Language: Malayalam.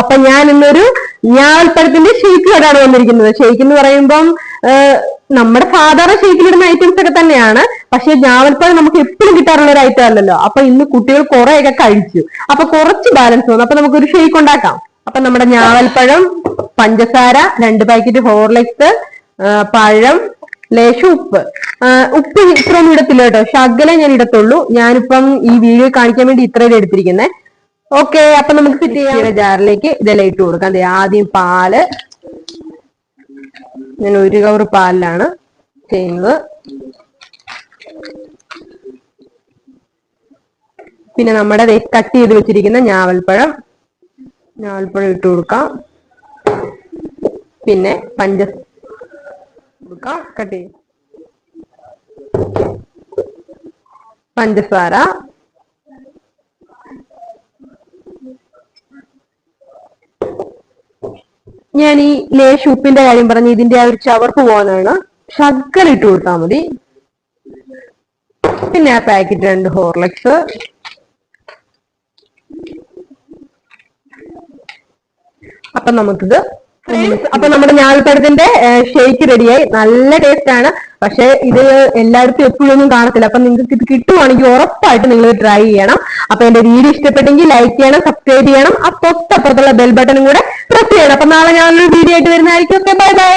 അപ്പൊ ഞാൻ ഇന്നൊരു ഞാവൽപ്പഴത്തിന്റെ ഷെയ്ക്കിലോടാണ് വന്നിരിക്കുന്നത്. ഷെയ്ക്ക് എന്ന് പറയുമ്പം നമ്മുടെ സാധാരണ ഷെയ്ക്കിലിടുന്ന ഐറ്റംസ് ഒക്കെ തന്നെയാണ്. പക്ഷെ ഞാവൽപ്പഴം നമുക്ക് എപ്പോഴും കിട്ടാറുള്ള ഒരു ഐറ്റം അല്ലല്ലോ. അപ്പൊ ഇന്ന് കുട്ടികൾ കുറെയൊക്കെ കഴിച്ചു. അപ്പൊ കുറച്ച് ബാലൻസ് വന്നു. അപ്പൊ നമുക്കൊരു ഷെയ്ക്ക് ഉണ്ടാക്കാം. അപ്പൊ നമ്മുടെ ഞാവൽപ്പഴം പഞ്ചസാര രണ്ട് പാക്കറ്റ് ഹോർലിക്സ് പഴം ലേശം ഉപ്പ്. ഉപ്പ് ഇത്രയൊന്നും ഇടത്തില്ല കേട്ടോ. ശകലം ഞാൻ ഇടത്തുള്ളൂ. ഞാനിപ്പം ഈ വീഡിയോ കാണിക്കാൻ വേണ്ടി ഇത്രയും എടുത്തിരിക്കുന്നത് ഓക്കെ അപ്പൊ നമുക്ക് ചെയ്യാം. ജാറിലേക്ക് ഇതെല്ലാം ഇട്ട് കൊടുക്കാം. ആദ്യം പാൽ. ഞാൻ ഒരു കവർ പാലിലാണ് ചെയ്യുന്നത്. പിന്നെ നമ്മുടെ കട്ട് ചെയ്ത് വെച്ചിരിക്കുന്ന ഞാവൽപ്പഴം. ഞാവൽപ്പഴം ഇട്ട് കൊടുക്കാം. പിന്നെ പഞ്ച കട്ട് ചെയ്യും. പഞ്ചസാര. ഞാൻ ഈ ലേശ ഉപ്പിന്റെ കാര്യം പറഞ്ഞ് ഇതിന്റെ ആ ഒരു ചവർപ്പ് പോകാനാണ് ശർക്കര ഇട്ട് കൊടുത്താൽ മതി. പിന്നെ ആ പാക്കറ്റ് രണ്ട് ഹോർലിക്സ്. അപ്പൊ നമുക്കിത് അപ്പൊ നമ്മുടെ ഞാൽപ്പഴത്തിന്റെ ഷേക്ക് റെഡിയായി നല്ല ടേസ്റ്റ് ആണ്. പക്ഷെ ഇത് എല്ലായിടത്തും എപ്പോഴും ഒന്നും കാണത്തില്ല. അപ്പൊ നിങ്ങൾക്ക് ഇത് കിട്ടുവാണെങ്കിൽ ഉറപ്പായിട്ട് നിങ്ങൾ ട്രൈ ചെയ്യണം. അപ്പൊ എന്റെ വീഡിയോ ഇഷ്ടപ്പെട്ടെങ്കിൽ ലൈക്ക് ചെയ്യണം സബ്സ്ക്രൈബ് ചെയ്യണം ആ തൊട്ടപ്പുറത്തുള്ള ബെൽ ബട്ടണും കൂടെ പ്രസ് ചെയ്യണം. അപ്പൊ നാളെ ഞാനൊരു വീഡിയോ ആയിട്ട് വരുന്നതായിരിക്കും. Bye bye